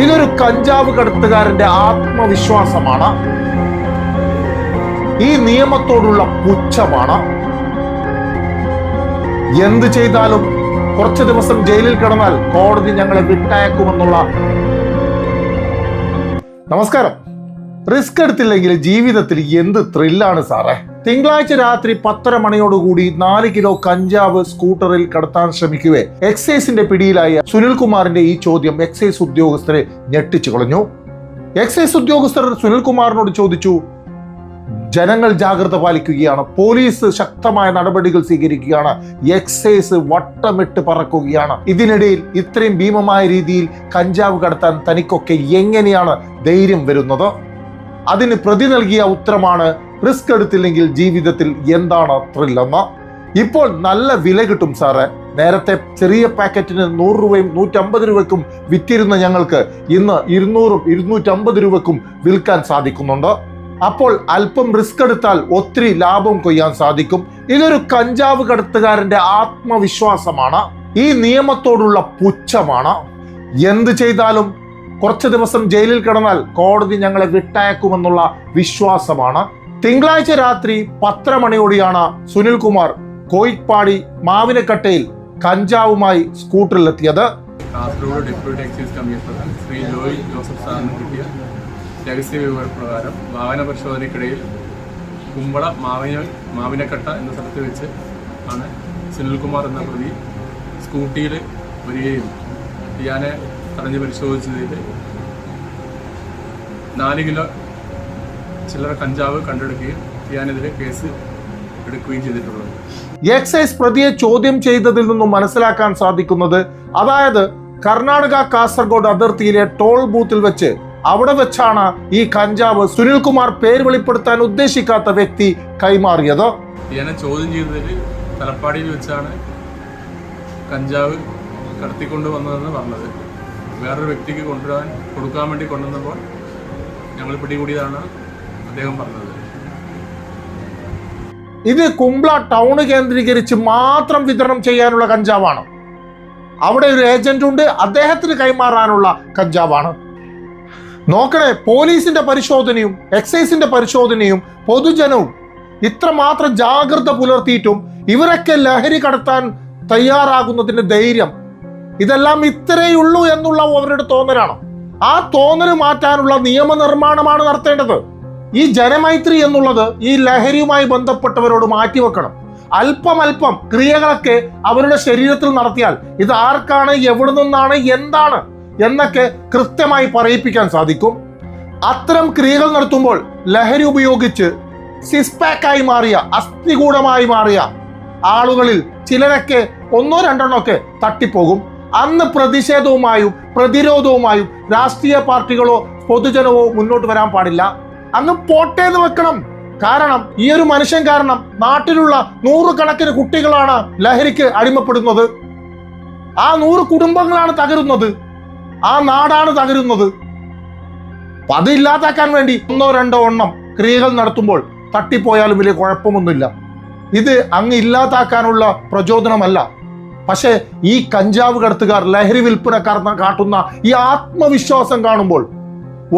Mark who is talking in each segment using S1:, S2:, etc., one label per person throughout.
S1: ഇതൊരു കഞ്ചാവ് കടത്തുകാരന്റെ ആത്മവിശ്വാസമാണ്. ഈ നിയമത്തോടുള്ള പുച്ഛമാണ്. എന്ത് ചെയ്താലും കുറച്ച് ദിവസം ജയിലിൽ കിടന്നാൽ കോടതി ഞങ്ങളെ വിട്ടയക്കുമെന്നുള്ള നമസ്കാരം. റിസ്ക് എടുത്തില്ലെങ്കിൽ ജീവിതത്തിൽ എന്ത് ത്രില്ലാണ് സാറേ? തിങ്കളാഴ്ച രാത്രി പത്തര മണിയോടുകൂടി നാല് കിലോ കഞ്ചാവ് സ്കൂട്ടറിൽ കടത്താൻ ശ്രമിക്കുവേ. എക്സൈസിന്റെ പിടിയിലായ സുനിൽകുമാറിന്റെ ഈ ചോദ്യം എക്സൈസ് ഉദ്യോഗസ്ഥരെ ഞെട്ടിച്ചു കളഞ്ഞു. എക്സൈസ് ഉദ്യോഗസ്ഥർ സുനിൽകുമാറിനോട് ചോദിച്ചു ജനങ്ങൾ ജാഗ്രത പാലിക്കുകയാണ് പോലീസ് ശക്തമായ നടപടികൾ സ്വീകരിക്കുകയാണ് എക്സൈസ് വട്ടമിട്ട് പറക്കുകയാണ്. ഇതിനിടയിൽ ഇത്രയും ഭീമമായ രീതിയിൽ കഞ്ചാവ് കടത്താൻ തനിക്കൊക്കെ എങ്ങനെയാണ് ധൈര്യം വരുന്നത്? അതിന് പ്രതി നൽകിയ ഉത്തരമാണ് റിസ്ക് എടുത്തില്ലെങ്കിൽ ജീവിതത്തിൽ എന്താണ് ത്രില്ലെന്ന്. ഇപ്പോൾ നല്ല വില കിട്ടും സാറെ. നേരത്തെ ചെറിയ പാക്കറ്റിന് നൂറ് രൂപയും നൂറ്റമ്പത് രൂപയ്ക്കും വിറ്റിരുന്ന ഞങ്ങൾക്ക് ഇന്ന് ഇരുന്നൂറും ഇരുന്നൂറ്റമ്പത് രൂപയ്ക്കും വിൽക്കാൻ സാധിക്കുന്നുണ്ട്. അപ്പോൾ അല്പം റിസ്ക് എടുത്താൽ ഒത്തിരി ലാഭം കൊയ്യാൻ സാധിക്കും. ഇതൊരു കഞ്ചാവ് കടത്തുകാരന്റെ ആത്മവിശ്വാസമാണ്. ഈ നിയമത്തോടുള്ള പുച്ഛമാണ്. എന്ത് ചെയ്താലും കുറച്ച് ദിവസം ജയിലിൽ കിടന്നാൽ കോടതി ഞങ്ങളെ വിട്ടയക്കുമെന്നുള്ള വിശ്വാസമാണ്. തിങ്കളാഴ്ച രാത്രി പത്തര മണിയോടെയാണ് സുനിൽകുമാർ കോയിപ്പാടി മാവിനക്കട്ടയിൽ കഞ്ചാവുമായി സ്കൂട്ടറിലെത്തിയത്.
S2: Kasaragod deputy excise commissioner Shri Joy Joseph സാറിന് കിട്ടിയ രഹസ്യ വിവരപ്രകാരം വാഹന പരിശോധനയ്ക്കിടയിൽ കുമ്പള മാവിന മാവിനക്കട്ട എന്ന സ്ഥലത്ത് വെച്ച് ആണ് സുനിൽകുമാർ എന്ന പ്രതി സ്കൂട്ടിയിൽ വരികയും ഇയാനെ തടഞ്ഞ് പരിശോധിച്ചതിൽ നാല് കിലോ ചില്ലറ കഞ്ചാവ് കണ്ടെടുക്കുകയും ഞാനെതിരെ കേസ് എടുക്കുകയും ചെയ്തിട്ടുള്ളത്.
S1: എക്സൈസ് പ്രതിയെ ചോദ്യം ചെയ്തതിൽ നിന്നും മനസ്സിലാക്കാൻ സാധിക്കുന്നത് അതായത് കർണാടക കാസർഗോഡ് അതിർത്തിയിലെ ടോൾ ബൂത്തിൽ വെച്ച് അവിടെ വെച്ചാണ് ഈ കഞ്ചാവ് സുനിൽകുമാർ പേര് വെളിപ്പെടുത്താൻ ഉദ്ദേശിക്കാത്ത വ്യക്തി കൈമാറിയത്.
S2: ചോദ്യം ചെയ്തതിൽ തലപ്പാടിയിൽ വെച്ചാണ് കഞ്ചാവ് കടത്തിക്കൊണ്ടുവന്നതെന്ന് പറഞ്ഞത്. വേറൊരു വ്യക്തിക്ക് കൊണ്ടുവരാൻ കൊടുക്കാൻ വേണ്ടി കൊണ്ടുവന്നപ്പോൾ ഞങ്ങൾ പിടികൂടിയതാണ് അദ്ദേഹം പറഞ്ഞത്.
S1: ഇത് കുംബ്ല ടൗൺ കേന്ദ്രീകരിച്ച് മാത്രം വിതരണം ചെയ്യാനുള്ള കഞ്ചാവാണ്. അവിടെ ഒരു ഏജന്റ് ഉണ്ട് അദ്ദേഹത്തിന് കൈമാറാനുള്ള കഞ്ചാവാണ്. നോക്കണേ പോലീസിന്റെ പരിശോധനയും എക്സൈസിന്റെ പരിശോധനയും പൊതുജനവും ഇത്രമാത്രം ജാഗ്രത പുലർത്തിയിട്ടും ഇവരൊക്കെ ലഹരി കടത്താൻ തയ്യാറാകുന്നതിന്റെ ധൈര്യം ഇതെല്ലാം ഇത്രയുള്ളൂ എന്നുള്ള അവരുടെ തോന്നലാണ്. ആ തോന്നൽ മാറ്റാനുള്ള നിയമനിർമ്മാണമാണ് നടത്തേണ്ടത്. ഈ ജനമൈത്രി എന്നുള്ളത് ഈ ലഹരിയുമായി ബന്ധപ്പെട്ടവരോട് മാറ്റിവെക്കണം. അല്പം അല്പം ക്രിയകളൊക്കെ അവരുടെ ശരീരത്തിൽ നടത്തിയാൽ ഇത് ആർക്കാണ് എവിടെ നിന്നാണ് എന്താണ് എന്നൊക്കെ കൃത്യമായി പറയിപ്പിക്കാൻ സാധിക്കും. അത്തരം ക്രിയകൾ നടത്തുമ്പോൾ ലഹരി ഉപയോഗിച്ച് സിസ്പാക്കായി മാറിയ അസ്ഥികൂടമായി മാറിയ ആളുകളിൽ ചിലരൊക്കെ ഒന്നോ രണ്ടെണ്ണമൊക്കെ തട്ടിപ്പോകും. അന്ന് പ്രതിഷേധവുമായും പ്രതിരോധവുമായും രാഷ്ട്രീയ പാർട്ടികളോ പൊതുജനമോ മുന്നോട്ട് വരാൻ പാടില്ല. അങ്ങ് പോട്ടേന്ന് വെക്കണം. കാരണം ഈ ഒരു മനുഷ്യൻ കാരണം നാട്ടിലുള്ള നൂറുകണക്കിന് കുട്ടികളാണ് ലഹരിക്ക് അടിമപ്പെടുന്നത്. ആ നൂറ് കുടുംബങ്ങളാണ് തകരുന്നത്. ആ നാടാണ് തകരുന്നത്. അത് ഇല്ലാതാക്കാൻ വേണ്ടി ഒന്നോ രണ്ടോ എണ്ണം ക്രിയകൾ നടത്തുമ്പോൾ തട്ടിപ്പോയാലും വലിയ കുഴപ്പമൊന്നുമില്ല. ഇത് അങ്ങ് ഇല്ലാതാക്കാനുള്ള പ്രചോദനമല്ല. പക്ഷേ ഈ കഞ്ചാവ് കടത്തുകാർ ലഹരി വിൽപ്പനക്കാർ കാട്ടുന്ന ഈ ആത്മവിശ്വാസം കാണുമ്പോൾ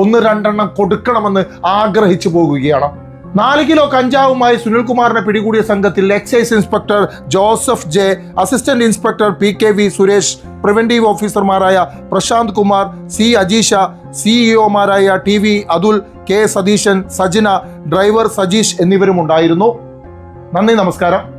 S1: ഒന്ന് രണ്ടെണ്ണം കൊടുക്കണമെന്ന് ആഗ്രഹിച്ചു പോകുകയാണ്. നാല് കിലോ കഞ്ചാവുമായി സുനിൽകുമാറിനെ പിടികൂടിയ സംഘത്തിൽ excise inspector Joseph J assistant inspector P K V Suresh preventive ഓഫീസർമാരായ Prashant Kumar C Ajeesha സിഇഒമാരായ T V Athul K Satheesan Sajina driver Sajeesh എന്നിവരും ഉണ്ടായിരുന്നു നന്ദി നമസ്കാരം.